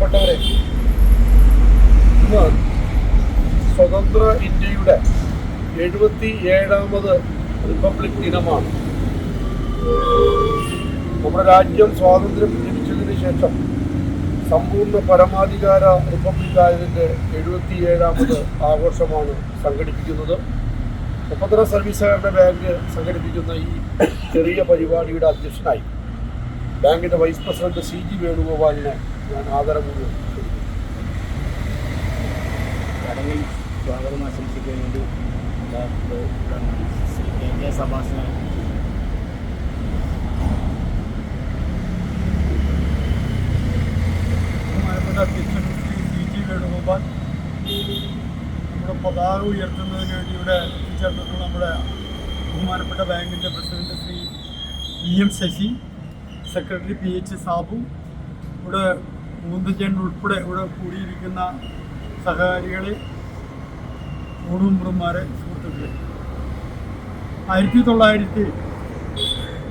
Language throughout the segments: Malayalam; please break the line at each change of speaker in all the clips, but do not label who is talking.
പ്രിയപ്പെട്ടവരെ ഇന്ന് സ്വതന്ത്ര ഇന്ത്യയുടെ എഴുപത്തി ഏഴാമത് റിപ്പബ്ലിക് ദിനമാണ്. നമ്മുടെ രാജ്യം സ്വാതന്ത്ര്യം ലഭിച്ചതിന് ശേഷം സമ്പൂർണ പരമാധികാര റിപ്പബ്ലിക് ആയതിന്റെ എഴുപത്തി ഏഴാമത് ആഘോഷമാണ് സംഘടിപ്പിക്കുന്നത്. ഉപദ്ര സർവീസുകാരുടെ ബാങ്ക് സംഘടിപ്പിക്കുന്ന ഈ ചെറിയ പരിപാടിയുടെ അധ്യക്ഷനായി ബാങ്കിന്റെ വൈസ് പ്രസിഡന്റ് സി ജി വേണുഗോപാലിനെ ഞാൻ ആദരപൂർവം
ചടങ്ങിൽ സ്വാഗതം ആശംസിക്കാൻ വേണ്ടി ശ്രീ കെ കെ സഭാഷണ
ബഹുമാനപ്പെട്ട അധ്യക്ഷൻ നമ്മുടെ പതാക ഉയർത്തുന്നതിന് വേണ്ടി ഇവിടെ എത്തിച്ചേർന്നിട്ടുള്ള നമ്മുടെ ബഹുമാനപ്പെട്ട ബാങ്കിന്റെ president Shri E M Sasi secretary P H Sabu ഇവിടെ മൂന്തജൻ ഉൾപ്പെടെ ഇവിടെ കൂടിയിരിക്കുന്ന സഹകാരികളെ ഓണുമ്പുറന്മാരെ സുഹൃത്തുക്കളെ. ആയിരത്തി തൊള്ളായിരത്തി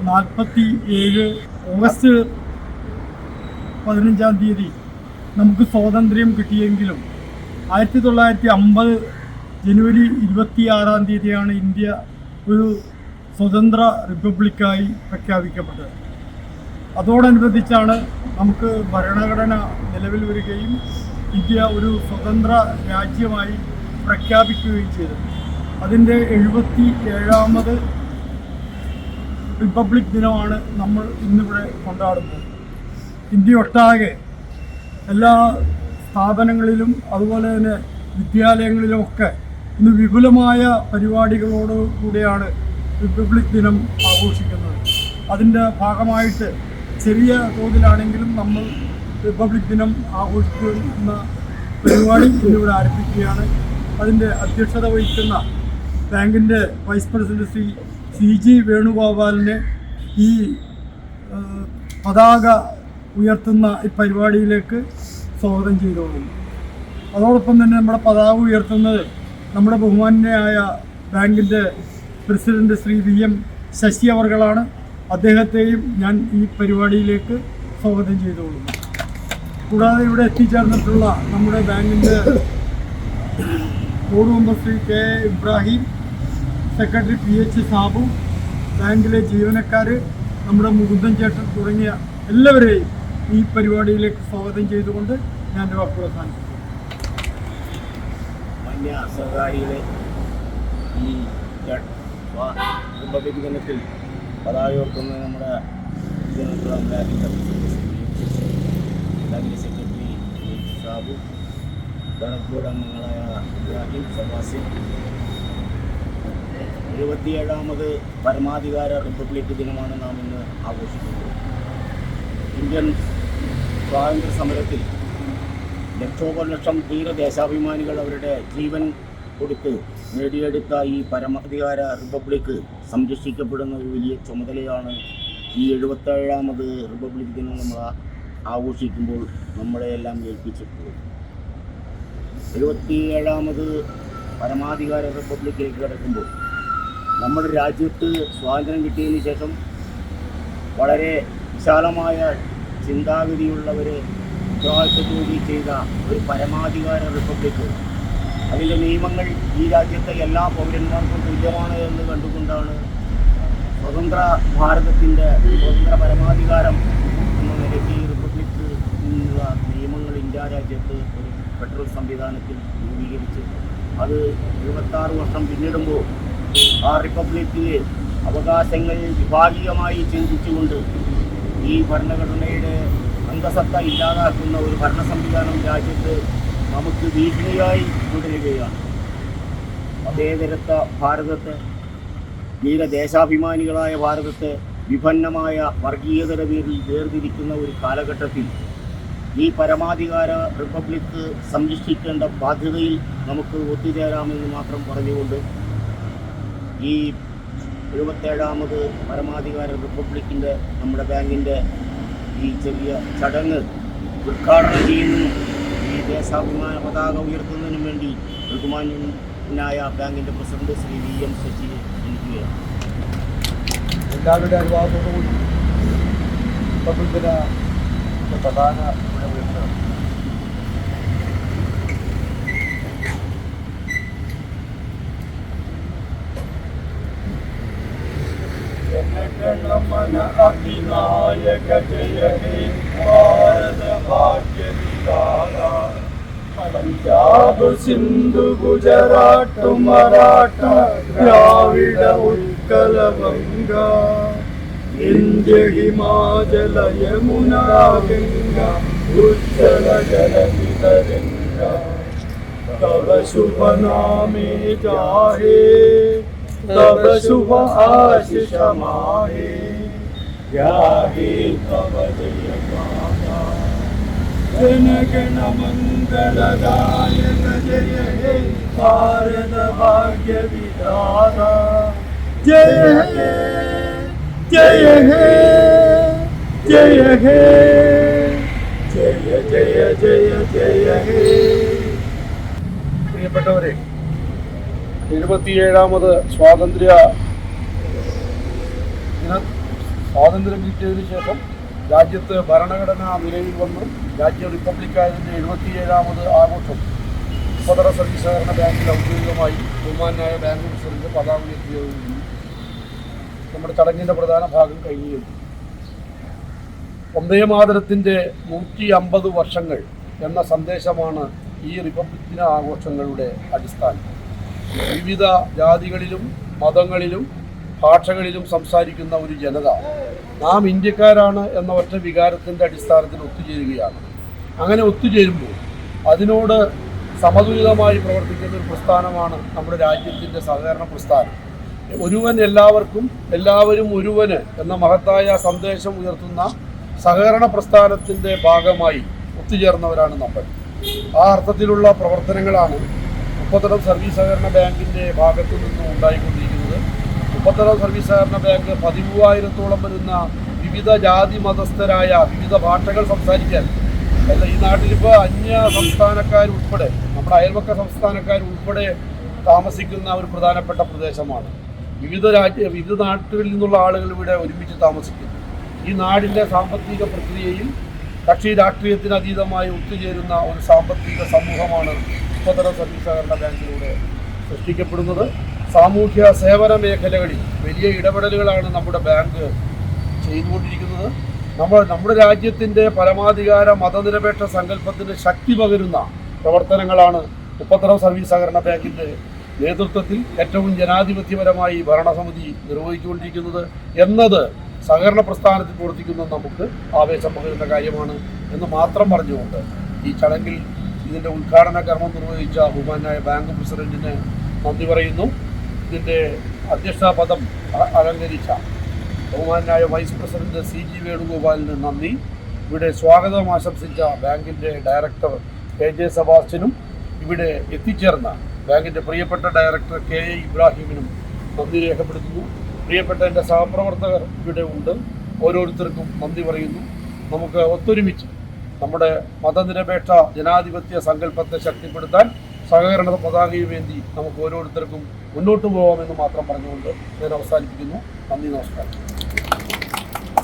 നാൽപ്പത്തി ഏഴ് ഓഗസ്റ്റ് പതിനഞ്ചാം തീയതി നമുക്ക് സ്വാതന്ത്ര്യം കിട്ടിയെങ്കിലും ആയിരത്തി തൊള്ളായിരത്തി അമ്പത് ജനുവരി ഇരുപത്തി ആറാം തീയതിയാണ് ഇന്ത്യ ഒരു സ്വതന്ത്ര റിപ്പബ്ലിക്കായി പ്രഖ്യാപിക്കപ്പെട്ടത്. അതോടനുബന്ധിച്ചാണ് നമുക്ക് ഭരണഘടന നിലവിൽ വരികയും ഇന്ത്യ ഒരു സ്വതന്ത്ര രാജ്യമായി പ്രഖ്യാപിക്കുകയും ചെയ്തത്. അതിന്റെ എഴുപത്തി ഏഴാമത് റിപ്പബ്ലിക് ദിനമാണ് നമ്മൾ ഇന്നിവിടെ കൊണ്ടാടുന്നത്. ഇന്ത്യ ഒട്ടാകെ എല്ലാ സ്ഥാപനങ്ങളിലും അതുപോലെ തന്നെ വിദ്യാലയങ്ങളിലുമൊക്കെ ഇന്ന് വിപുലമായ പരിപാടികളോട് കൂടിയാണ് റിപ്പബ്ലിക് ദിനം ആഘോഷിക്കുന്നത്. അതിന്റെ ഭാഗമായിട്ട് ചെറിയ തോതിലാണെങ്കിലും നമ്മൾ റിപ്പബ്ലിക് ദിനം ആഘോഷിക്കുന്ന പരിപാടി ഇന്നിവിടെ ആരംഭിക്കുകയാണ്. അതിന്റെ അധ്യക്ഷത വഹിക്കുന്ന ബാങ്കിന്റെ vice president Shri C G വേണുഗോപാലിനെ ഈ പതാക ഉയർത്തുന്ന ഈ പരിപാടിയിലേക്ക് സ്വാഗതം ചെയ്തോളുന്നു അതോടൊപ്പം തന്നെ നമ്മുടെ പതാക ഉയർത്തുന്നത് നമ്മുടെ ബഹുമാന്യനായ ബാങ്കിന്റെ president Shri V M Sasi അവർകളാണ്. അദ്ദേഹത്തെയും ഞാൻ ഈ പരിപാടിയിലേക്ക് സ്വാഗതം ചെയ്തോളൂ കൂടാതെ ഇവിടെ എത്തിച്ചേർന്നിട്ടുള്ള നമ്മുടെ ബാങ്കിന്റെ board member Shri K Ibrahim secretary P H Sabu ബാങ്കിലെ ജീവനക്കാർ നമ്മുടെ മുകുന്ദൻ ചേട്ടൻ തുടങ്ങിയ എല്ലാവരെയും ഈ പരിപാടിയിലേക്ക് സ്വാഗതം ചെയ്തുകൊണ്ട് ഞാൻ എന്റെ വാക്കുകൾ അവസാനിപ്പിക്കുന്നു.
ഈ ഉയർത്തുന്ന നമ്മുടെ ബാങ്കിന്റെ സെക്രട്ടറി സാബു ഡയറക്ടർ ബോർഡ് അംഗങ്ങളായ ഇബ്രാഹിം സബാസിൻ. എഴുപത്തിയേഴാമത് പരമാധികാര റിപ്പബ്ലിക് ദിനമാണ് നാം ഇന്ന് ആഘോഷിക്കുന്നത്. ഇന്ത്യൻ സ്വാതന്ത്ര്യ സമരത്തിൽ ലക്ഷോപലക്ഷം ധീര ദേശാഭിമാനികൾ അവരുടെ ജീവൻ കൊടുത്ത് നേടിയെടുത്ത ഈ പരമാധികാര റിപ്പബ്ലിക് സംരക്ഷിക്കപ്പെടുന്ന ഒരു വലിയ ചുമതലയാണ് ഈ എഴുപത്തേഴാമത് റിപ്പബ്ലിക് ദിനം നമ്മൾ ആഘോഷിക്കുമ്പോൾ നമ്മളെയെല്ലാം ഏൽപ്പിച്ചിട്ടുള്ളത്. എഴുപത്തിയേഴാമത് പരമാധികാര റിപ്പബ്ലിക്കിലേക്ക് കിടക്കുമ്പോൾ നമ്മുടെ രാജ്യത്ത് സ്വാതന്ത്ര്യം കിട്ടിയതിന് ശേഷം വളരെ വിശാലമായ ചിന്താഗതിയുള്ളവർ ജോലി ചെയ്ത ഒരു പരമാധികാര റിപ്പബ്ലിക് അതിന്റെ നിയമങ്ങൾ ഈ രാജ്യത്തെ എല്ലാ പൗരന്മാർക്കും തുല്യമാണ് എന്ന് കണ്ടുകൊണ്ടാണ് സ്വതന്ത്ര ഭാരതത്തിന്റെ സ്വതന്ത്ര പരമാധികാരം എന്ന നിലയ്ക്ക് റിപ്പബ്ലിക് നിന്നുള്ള നിയമങ്ങൾ ഇന്ത്യ രാജ്യത്ത് ഒരു ഫെഡറൽ സംവിധാനത്തിൽ രൂപീകരിച്ച് അത് എഴുപത്താറ് വർഷം പിന്നിടുമ്പോൾ ആ റിപ്പബ്ലിക്കിലെ അവകാശങ്ങൾ വിഭാഗീയമായി ചിന്തിച്ചുകൊണ്ട് ഈ ഭരണഘടനയുടെ അന്തസത്ത ഇല്ലാതാക്കുന്ന ഒരു ഭരണ സംവിധാനം രാജ്യത്ത് നമുക്ക് ഭീഷണിയായി തുടരുകയാണ്. മതേതരത്വ ഭാരതത്തെ ധീരദേശാഭിമാനികളായ ഭാരതത്തെ വിഭന്നമായ വർഗീയതര പേരിൽ വേർതിരിക്കുന്ന ഒരു കാലഘട്ടത്തിൽ ഈ പരമാധികാര റിപ്പബ്ലിക് സംരക്ഷിക്കേണ്ട ബാധ്യതയിൽ നമുക്ക് ഒത്തുചേരാമെന്ന് മാത്രം പറഞ്ഞുകൊണ്ട് ഈ എഴുപത്തേഴാമത് പരമാധികാര റിപ്പബ്ലിക്കിന്റെ നമ്മുടെ ബാങ്കിന്റെ ഈ ചെറിയ ചടങ്ങ് ഉദ്ഘാടനം ചെയ്യുന്നു. ഈ ദേശാഭിമാന പതാക ഉയർത്തുന്നതിനു വേണ്ടി ബഹുമാന്യനായ ബാങ്കിന്റെ president Shri V M Sasi ജനിക്കുകയാണ്.
എല്ലാവരുടെ അനുവാദത്തോടുകൂടി പ്രബുദ്ധന പതാക ഇവിടെ ഉയർത്തണം
गणमन अभिनायक जय हे भारत भाग्य पंजाब सिंधु गुजरात मराठ द्राविड उत्कल गंगा विंध्य हिमाचल यमुना गंगा उज्जल जल गंगा तब शुभ नामे जाहे तब शुभ आशिष माहे जाहे तब जय जन गण मंगलदायक जय हे भारत भाग्य विधाता जय हे जय हे जय हे जय जय जय जय हे
പ്രിയപ്പെട്ടവരെ എഴുപത്തിയേഴാമത് സ്വാതന്ത്ര്യ ദിന സ്വാതന്ത്ര്യം കിട്ടിയതിനു ശേഷം രാജ്യത്ത് ഭരണഘടന നിലവിൽ വന്നു രാജ്യ റിപ്പബ്ലിക്കായതിന്റെ എഴുപത്തിയേഴാമത് ആഘോഷം ഉപതല സർവീസ് സഹകരണ ബാങ്കിൽ ഔദ്യോഗികമായി ബഹുമാനായ ബാങ്ക് പ്രസിഡന്റ് പതാക ഉയർത്തിയതോടുകൂടി നമ്മുടെ ചടങ്ങിന്റെ പ്രധാന ഭാഗം കഴിഞ്ഞു വന്ദേമാതരത്തിന്റെ വന്ദേ മാതരത്തിന്റെ നൂറ്റി അമ്പത് വർഷങ്ങൾ എന്ന സന്ദേശമാണ് ഈ റിപ്പബ്ലിക് ദിന ആഘോഷങ്ങളുടെ അടിസ്ഥാനം. വിവിധ ജാതികളിലും മതങ്ങളിലും ഭാഷകളിലും സംസാരിക്കുന്ന ഒരു ജനത നാം ഇന്ത്യക്കാരാണ് എന്ന ഒറ്റ വികാരത്തിന്റെ അടിസ്ഥാനത്തിൽ ഒത്തുചേരുകയാണ്. അങ്ങനെ ഒത്തുചേരുമ്പോൾ അതിനോട് സമതുലിതമായി പ്രവർത്തിക്കുന്ന ഒരു പ്രസ്ഥാനമാണ് നമ്മുടെ രാജ്യത്തിന്റെ സഹകരണ പ്രസ്ഥാനം. ഒരുവൻ എല്ലാവർക്കും എല്ലാവരും ഒരുവന് എന്ന മഹത്തായ സന്ദേശം ഉയർത്തുന്ന സഹകരണ പ്രസ്ഥാനത്തിന്റെ ഭാഗമായി ഒത്തുചേർന്നവരാണ് നമ്മൾ. ആ അർത്ഥത്തിലുള്ള പ്രവർത്തനങ്ങളാണ് മുപ്പത്തടം സർവീസ് സഹകരണ ബാങ്കിന്റെ ഭാഗത്തു നിന്നും ഉണ്ടായിക്കൊണ്ടിരിക്കുന്നത്. മുപ്പത്തടം സർവീസ് സഹകരണ ബാങ്ക് പതിമൂവായിരത്തോളം വരുന്ന വിവിധ ജാതി മതസ്ഥരായ വിവിധ ഭാഷകൾ സംസാരിക്കാൻ ഈ നാട്ടിലിപ്പോൾ അന്യ സംസ്ഥാനക്കാരുൾപ്പെടെ നമ്മുടെ അയൽപക്ക സംസ്ഥാനക്കാരുൾപ്പെടെ താമസിക്കുന്ന ഒരു പ്രധാനപ്പെട്ട പ്രദേശമാണ്. വിവിധ രാജ്യ വിവിധ നാട്ടുകളിൽ നിന്നുള്ള ആളുകൾ ഇവിടെ ഒരുമിച്ച് താമസിക്കുന്നു. ഈ നാടിന്റെ സാമ്പത്തിക പ്രക്രിയയിൽ കക്ഷി രാഷ്ട്രീയത്തിന് അതീതമായി ഒത്തുചേരുന്ന ഒരു സാമ്പത്തിക സമൂഹമാണ് ഉപതല സർവീസ് സഹകരണ ബാങ്കിലൂടെ സൃഷ്ടിക്കപ്പെടുന്നത്. സാമൂഹ്യ സേവന മേഖലകളിൽ വലിയ ഇടപെടലുകളാണ് നമ്മുടെ ബാങ്ക് ചെയ്തുകൊണ്ടിരിക്കുന്നത്. നമ്മൾ നമ്മുടെ രാജ്യത്തിന്റെ പരമാധികാര മതനിരപേക്ഷ സങ്കല്പത്തിന് ശക്തി പകരുന്ന പ്രവർത്തനങ്ങളാണ് മുപ്പത്തറം സർവീസ് സഹകരണ ബാങ്കിന്റെ നേതൃത്വത്തിൽ ഏറ്റവും ജനാധിപത്യപരമായി ഭരണസമിതി നിർവഹിച്ചുകൊണ്ടിരിക്കുന്നത് എന്നത് സഹകരണ പ്രസ്ഥാനത്തിൽ പ്രവർത്തിക്കുന്ന നമുക്ക് ആവേശം പകരുന്ന കാര്യമാണ് എന്ന് മാത്രം പറഞ്ഞുകൊണ്ട് ഈ ചടങ്ങിൽ ഇതിന്റെ ഉദ്ഘാടന കർമ്മം നിർവഹിച്ച ബഹുമാനായ ബാങ്ക് പ്രസിഡന്റിന് നന്ദി പറയുന്നു. ഇതിന്റെ അധ്യക്ഷ പദം അലങ്കരിച്ച ബഹുമാനായ വൈസ് പ്രസിഡന്റ് സി ജി വേണുഗോപാലിന് നന്ദി. ഇവിടെ സ്വാഗതം ആശംസിച്ച ബാങ്കിന്റെ ഡയറക്ടർ കെ ജെ സബാസ്റ്റിനും ഇവിടെ എത്തിച്ചേർന്ന ബാങ്കിന്റെ പ്രിയപ്പെട്ട ഡയറക്ടർ കെ എ ഇബ്രാഹിമിനും നന്ദി രേഖപ്പെടുത്തുന്നു. പ്രിയപ്പെട്ട എന്റെ സഹപ്രവർത്തകർ ഇവിടെ ഉണ്ട്. ഓരോരുത്തർക്കും നന്ദി പറയുന്നു. നമുക്ക് ഒത്തൊരുമിച്ച് നമ്മുടെ മതനിരപേക്ഷ ജനാധിപത്യ സങ്കല്പത്തെ ശക്തിപ്പെടുത്താൻ സഹകരണ പതാകയുമേന്തി നമുക്ക് ഓരോരുത്തർക്കും മുന്നോട്ട് പോകാമെന്ന് മാത്രം പറഞ്ഞുകൊണ്ട് ഞാൻ അവസാനിപ്പിക്കുന്നു. നന്ദി നമസ്കാരം.